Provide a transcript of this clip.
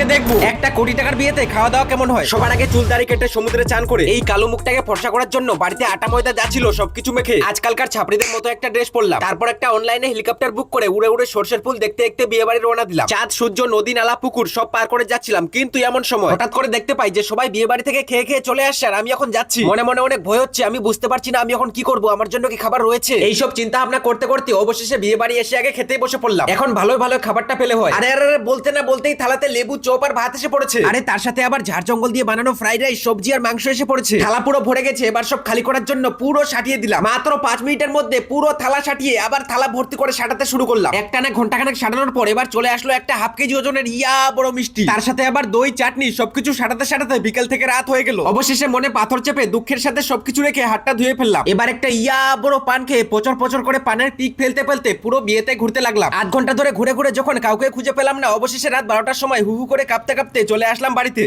আজকে দেখব। একটা কোটি টাকার বিয়েতে খাওয়া দাওয়া কেমন হয়? সবার আগে চুল দাড়ি কেটে সমুদ্রে চান করে। এই কালো মুখটাকে ফর্সা করার জন্য বাড়িতে আটা ময়দা যা ছিল সবকিছু মেখে আজকালকার ছাপড়িদের মতো একটা ড্রেস পরলাম। তারপর একটা অনলাইনে হেলিকপ্টার বুক করে উড়ে উড়ে সর্ষের ফুল দেখতে দেখতে বিয়ে বাড়ি রওনা দিলাম। চাঁদ সূর্য নদী নালা পুকুর সব পার করে যাচ্ছিলাম কিন্তু এমন সময় হঠাৎ করে দেখতে পাই যে সবাই বিয়ে বাড়ি থেকে খেয়ে খেয়ে চলে আসছে আর আমি এখন যাচ্ছি। মনে মনে অনেক ভয় হচ্ছে আমি বুঝতে পারছি না আমি এখন কি করব আমার জন্য কি খাবার রয়েছে? এইসব চিন্তা ভাবনা করতে করতে অবশেষে বিয়ে বাড়ি এসে আগে খেতে বসে পড়লাম। এখন ভালো ভালো খাবারটা পেলে হয়। আরে আরে আরে, বলতে না বলতেই থালাতে লেবু চপ আর ভাত এসে পড়েছে। আরে তার সাথে আবার ঝাড় জঙ্গল দিয়ে বানানো ফ্রাইড রাইস সবজি আর মাংস এসে পড়েছে। থালা পুরো ভরে গেছে এবার সব খালি করার জন্য পুরো সাটিয়ে দিলাম। মাত্র পাঁচ মিনিটের মধ্যে পুরো থালা সাটিয়ে আবার থালা ভর্তি করে সাটাতে শুরু করলাম। একটা না ঘন্টাখানেক সাটানোর পর এবার চলে আসলো একটা হাফ কেজি ওজনের ইয়া বড় মিষ্টি। তার সাথে আবার দই চাটনি সবকিছু সাটাতে সাটাতে বিকেল থেকে রাত হয়ে গেল। অবশেষে মনে পাথর চেপে দুঃখের সাথে সবকিছু রেখে হাতটা ধুয়ে ফেললাম। এবার একটা ইয়া বড় পান খেয়ে পচর পচর করে পানের পিক ফেলতে ফেলতে পুরো বিয়েতে ঘুরতে লাগলাম। আধ ঘণ্টা ধরে ঘুরে ঘুরে যখন কাউকে খুঁজে পেলাম না অবশেষে রাত বারোটার সময় হু হু করে কাঁপতে কাঁপতে চলে আসলাম বাড়িতে।